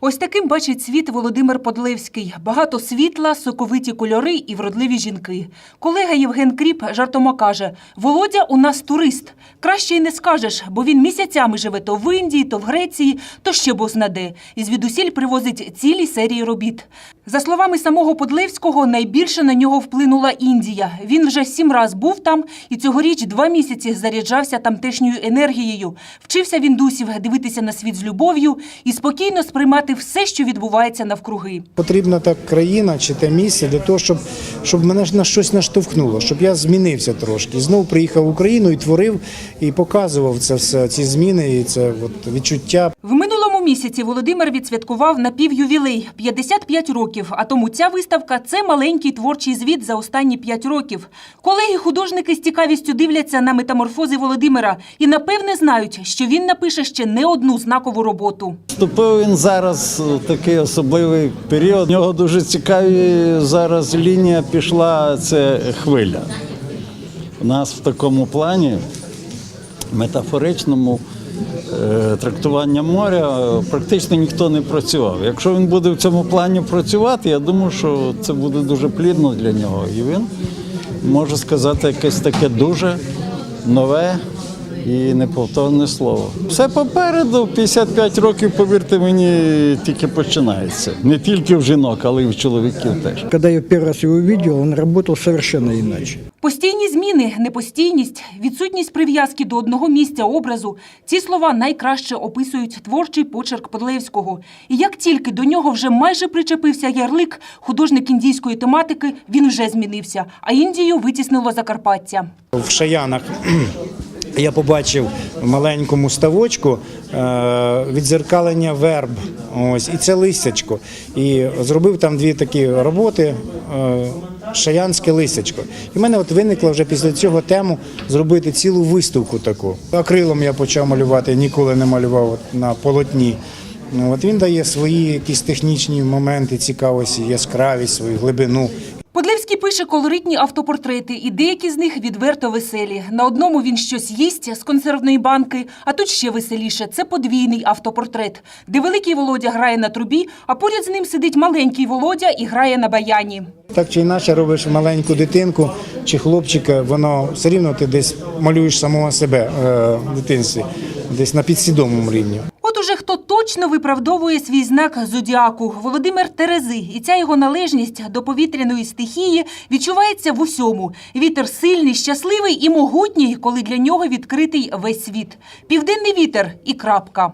Ось таким бачить світ Володимир Подлевський. Багато світла, соковиті кольори і вродливі жінки. Колега Євген Кріп жартома каже: Володя у нас турист. Краще й не скажеш, бо він місяцями живе то в Індії, то в Греції, то ще бознаде. І звідусіль привозить цілі серії робіт. За словами самого Подлевського, найбільше на нього вплинула Індія. Він вже сім раз був там і цьогоріч два місяці заряджався тамтешньою енергією. Вчився він дусів дивитися на світ з любов'ю і спокійно сприймати все, що відбувається навкруги. Потрібна та країна чи те місце для того, щоб, щоб мене на щось наштовхнуло, щоб я змінився трошки. І знову приїхав в Україну і творив, і показував це все, ці зміни, і це от відчуття. В місяці Володимир відсвяткував напівювілей – 55 років. А тому ця виставка – це маленький творчий звіт за останні 5 років. Колеги-художники з цікавістю дивляться на метаморфози Володимира і напевне знають, що він напише ще не одну знакову роботу. Вступив він зараз у такий особливий період. У нього дуже цікаві зараз лінія пішла це хвиля. У нас в такому плані метафоричному трактування моря е, практично ніхто не працював. Якщо він буде в цьому плані працювати, я думаю, що це буде дуже плідно для нього. І він може сказати якесь таке дуже нове і неповторне слово. Все попереду, 55 років, повірте мені, тільки починається. Не тільки в жінок, але й в чоловіків теж. Когда я первый раз его увидел, он работал совершенно иначе. Постійні зміни, непостійність, відсутність прив'язки до одного місця образу – ці слова найкраще описують творчий почерк Подлевського. І як тільки до нього вже майже причепився ярлик, художник індійської тематики, він вже змінився, а Індію витіснило Закарпаття. В Шаянах я побачив в маленькому ставочку е, відзеркалення верб. Ось, і це листячко. І зробив там дві такі роботи. е, Шаянське листячко. І в мене от виникла вже після цього тему зробити цілу виставку таку. Акрилом я почав малювати, ніколи не малював на полотні. От він дає свої якісь технічні моменти цікавості, яскравість, свою глибину. Подлевський пише колоритні автопортрети, і деякі з них відверто веселі. На одному він щось їсть з консервної банки, а тут ще веселіше. Це подвійний автопортрет, де великий Володя грає на трубі, а поряд з ним сидить маленький Володя і грає на баяні. Так чи інакше робиш маленьку дитинку чи хлопчика, воно все рівно ти десь малюєш самого себе е, в дитинстві, десь на підсвідомому рівні. Уже хто точно виправдовує свій знак зодіаку Володимир Терези, і ця його належність до повітряної стихії відчувається в усьому. Вітер сильний, щасливий і могутній, коли для нього відкритий весь світ. Південний вітер і крапка.